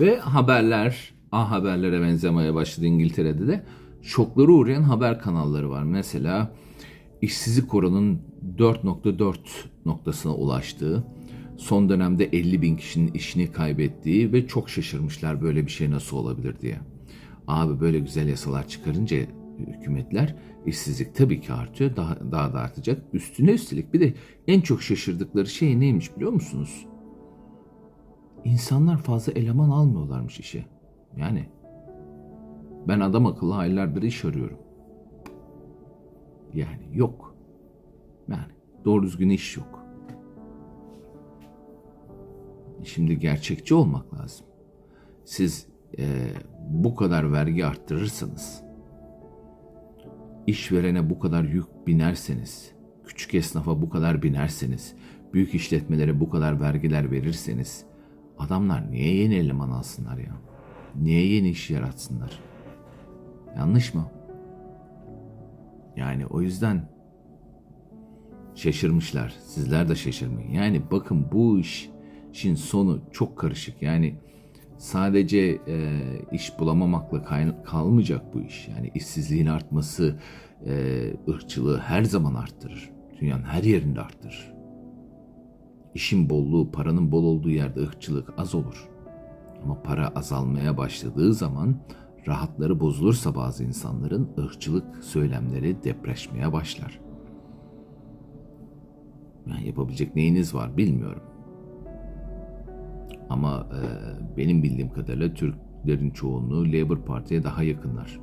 Ve haberler, A haberlere benzemeye başladı İngiltere'de de. Şoklara uğrayan haber kanalları var. Mesela işsizlik oranının 4.4 noktasına ulaştığı, son dönemde 50 bin kişinin işini kaybettiği ve çok şaşırmışlar böyle bir şey nasıl olabilir diye. Abi böyle güzel yasalar çıkarınca hükümetler işsizlik tabii ki artıyor. Daha, daha da artacak. Üstüne üstelik bir de en çok şaşırdıkları şey neymiş biliyor musunuz? İnsanlar fazla eleman almıyorlarmış işe. Yani ben adam akıllı aylardır iş arıyorum. Yani yok. Yani doğru düzgün iş yok. Şimdi gerçekçi olmak lazım. Siz eee, bu kadar vergi arttırırsanız, işverene bu kadar yük binerseniz, küçük esnafa bu kadar binerseniz, büyük işletmelere bu kadar vergiler verirseniz, adamlar niye yeni eleman alsınlar ya? Niye yeni iş yaratsınlar? Yanlış mı? Yani o yüzden şaşırmışlar. Sizler de şaşırmayın. Yani bakın bu iş işin sonu çok karışık. Yani sadece e, iş bulamamakla kalmayacak bu iş. Yani işsizliğin artması e, ırkçılığı her zaman arttırır. Dünyanın her yerinde arttırır. İşin bolluğu, paranın bol olduğu yerde ırkçılık az olur. Ama para azalmaya başladığı zaman rahatları bozulursa bazı insanların ırkçılık söylemleri depreşmeye başlar. Yani yapabilecek neyiniz var bilmiyorum. Ama e, benim bildiğim kadarıyla Türklerin çoğunluğu Labour Parti'ye daha yakınlar.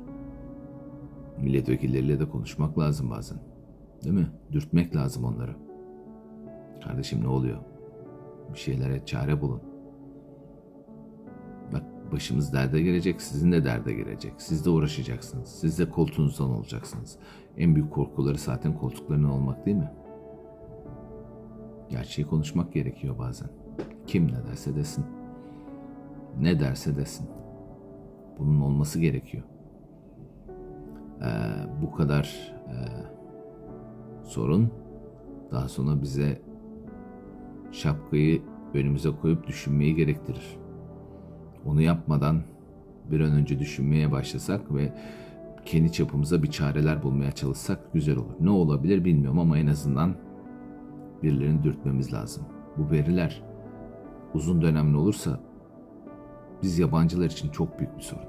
Milletvekilleriyle de konuşmak lazım bazen. Değil mi? Dürtmek lazım onları. Kardeşim ne oluyor? Bir şeylere çare bulun. Bak başımız derde gelecek, sizin de derde gelecek. Siz de uğraşacaksınız. Siz de koltuğunuzdan olacaksınız. En büyük korkuları zaten koltuklarının olmak değil mi? Gerçeği konuşmak gerekiyor bazen. Kim ne derse desin. Ne derse desin. Bunun olması gerekiyor. Ee, bu kadar e, sorun daha sonra bize şapkayı önümüze koyup düşünmeyi gerektirir. Onu yapmadan bir an önce düşünmeye başlasak ve kendi çapımıza bir çareler bulmaya çalışsak güzel olur. Ne olabilir bilmiyorum ama en azından birilerini dürtmemiz lazım. Bu veriler uzun dönemli olursa biz yabancılar için çok büyük bir sorun.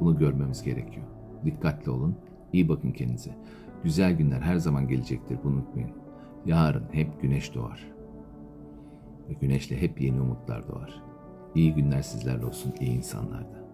Bunu görmemiz gerekiyor. Dikkatli olun, iyi bakın kendinize. Güzel günler her zaman gelecektir, bunu unutmayın. Yarın hep güneş doğar. Ve güneşle hep yeni umutlar doğar. İyi günler sizlerle olsun, iyi insanlarda.